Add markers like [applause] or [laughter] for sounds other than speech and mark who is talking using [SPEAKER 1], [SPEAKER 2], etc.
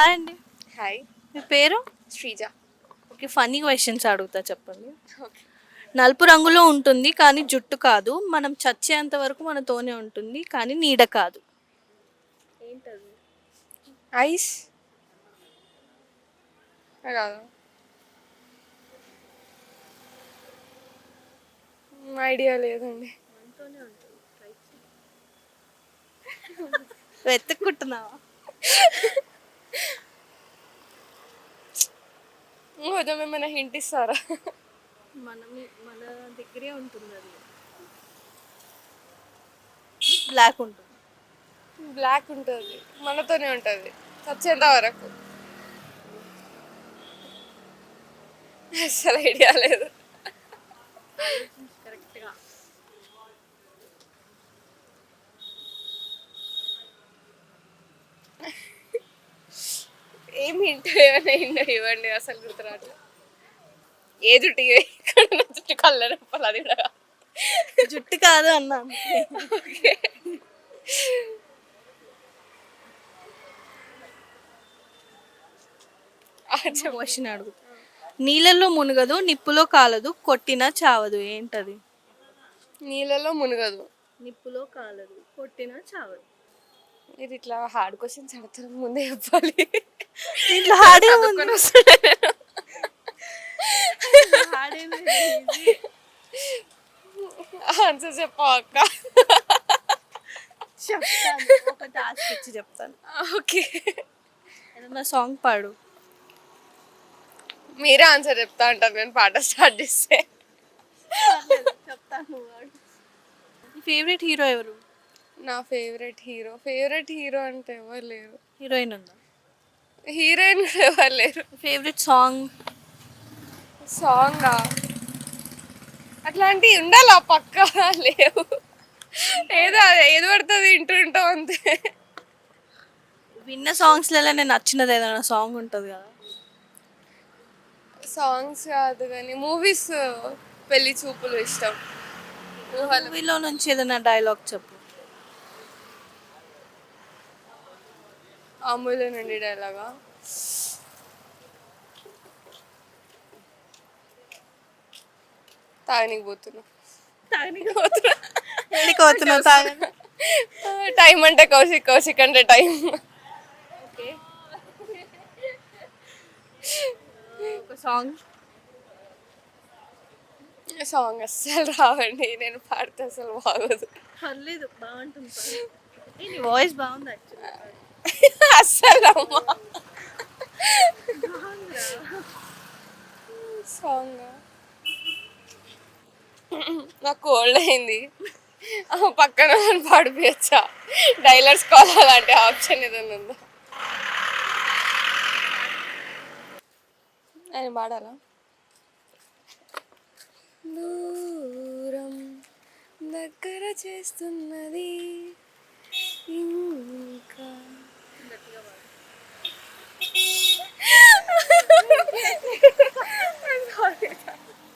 [SPEAKER 1] Hi అండి.
[SPEAKER 2] Hi.
[SPEAKER 1] మీ పేరు?
[SPEAKER 2] Sreeja.
[SPEAKER 1] Okay funny questions అడుగుతా చెప్పండి. నలుపు రంగులో ఉంటుంది కానీ జుట్టు కాదు. మనం చచ్చేంత వరకు మనతోనే ఉంటుంది కానీ నీడ కాదు. ఏంటది?
[SPEAKER 2] ఐస్? కాదు ఐడియా లేదండి.
[SPEAKER 1] వెతుక్కుంటున్నావా? [laughs]
[SPEAKER 2] కొంచెం ఏమైనా హింట్ ఇస్తారా?
[SPEAKER 1] మనం మన దగ్గరే ఉంటుంది అది. బ్లాక్ ఉంటుంది.
[SPEAKER 2] బ్లాక్ ఉంటుంది. మనతోనే ఉంటుంది. వచ్చేంత వరకు. అసలు ఐడియా లేదు. ఏం హింట్ ఏమైనా హింట్ ఇవ్వండి అసలు గుర్తురాట్లేదు ఏ జుట్టు జుట్టు కలర్ చెప్పాలి అది కూడా.
[SPEAKER 1] జుట్టు కాదు
[SPEAKER 2] చెప్పు.
[SPEAKER 1] క్వశ్చన్ అడుగు. నీళ్ళల్లో మునగదు నిప్పులో కాలదు కొట్టినా చావదు ఏంటది?
[SPEAKER 2] నీళ్ళలో మునగదు.
[SPEAKER 1] నిప్పులో కాలదు కొట్టినా చావదు.
[SPEAKER 2] ఇది ఇట్లా హార్డ్ క్వశ్చన్స్ అడుగుతారు ముందే చెప్పాలి.
[SPEAKER 1] ఇంట్లో హాడే
[SPEAKER 2] నేను. ఆన్సర్ చెప్పు అక్క.
[SPEAKER 1] చెప్తాను ఒక టాస్క్ ఇచ్చి చెప్తాను.
[SPEAKER 2] ఓకే
[SPEAKER 1] ఏదన్నా సాంగ్ పాడు.
[SPEAKER 2] మీరే ఆన్సర్ చెప్తా అంటారు నేను పాట స్టార్ట్ చేస్తే.
[SPEAKER 1] చెప్తాను ఫేవరెట్ హీరో ఎవరు?
[SPEAKER 2] నా ఫేవరెట్ హీరో ఫేవరెట్ హీరో అంటే ఎవరు లేరు.
[SPEAKER 1] హీరోయిన్ ఉందా?
[SPEAKER 2] హీరోయిన్ కూడా ఎవరు లేరు.
[SPEAKER 1] Favourite song.
[SPEAKER 2] సాంగ్? అట్లాంటివి ఉండాలి? ఆ పక్క లేవు. ఏదో ఏది పడుతుంది వింటుంటాం అంతే.
[SPEAKER 1] విన్న సాంగ్స్లలో నేను నచ్చినది ఏదైనా సాంగ్ ఉంటుంది కదా.
[SPEAKER 2] సాంగ్స్ కాదు కానీ మూవీస్ పెళ్ళి చూపులు ఇష్టం.
[SPEAKER 1] మూవీలో నుంచి ఏదైనా డైలాగ్ చెప్పు.
[SPEAKER 2] అమూల్య నుండి డైలాగా. తాగనికి పోతున్నా. తాగనికి పోతున్నా.
[SPEAKER 1] ఎక్కడికి పోతున్నావు తాగని
[SPEAKER 2] టైం అంటే కౌశిక్ కౌశిక్ అంటే టైం
[SPEAKER 1] ఒక సాంగ్.
[SPEAKER 2] సాంగ్ అస్సలు రావండి. నేను పాడితే అసలు బాగోదు.
[SPEAKER 1] పర్లేదు బాగుంటుంది నీ వాయిస్ బాగుంది యాక్చువల్లీ
[SPEAKER 2] అస్సలు అమ్మా సాంగ్. నాకు కోల్డ్ అయింది. పక్కన పాడిపోయచ్చా. డైలర్స్ కాల్ అలాంటి ఆప్షన్ ఏదైనా ఉందా? ఆయన పాడాలా? దూరం దగ్గర చేస్తున్నది